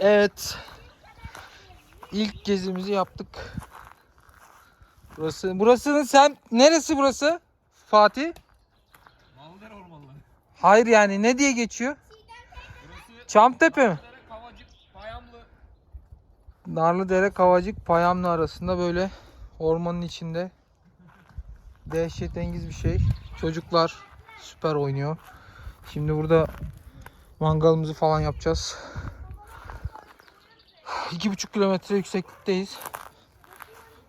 Evet. İlk gezimizi yaptık. Burası, burasının sen neresi burası? Fatih? Malder Ormanları. Hayır yani ne diye geçiyor? Çamtepe mi? Narlıdere Kavacık Payamlı arasında böyle ormanın içinde dehşetengiz bir şey. Çocuklar süper oynuyor. Şimdi burada mangalımızı falan yapacağız. 2,5 kilometre yükseklikteyiz.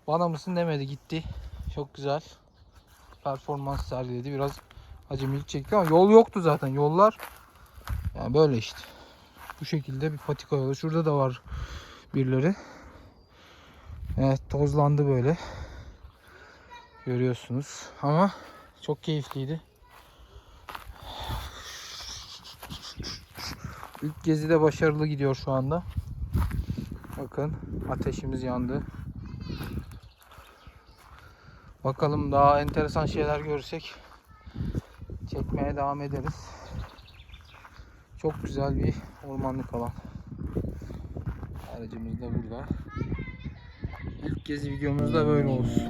Bana mısın demedi gitti. Çok güzel. Performans sergiledi. Biraz acemilik çekti ama yol yoktu zaten. Yollar yani böyle işte. Bu şekilde bir patika yolu. Şurada da var birileri. Evet tozlandı böyle. Görüyorsunuz ama çok keyifliydi. İlk gezi de başarılı gidiyor şu anda. Bakın ateşimiz yandı. Bakalım daha enteresan şeyler görürsek çekmeye devam ederiz. Çok güzel bir ormanlık alan. Aracımız da burada. İlk gezi videomuz da böyle olsun.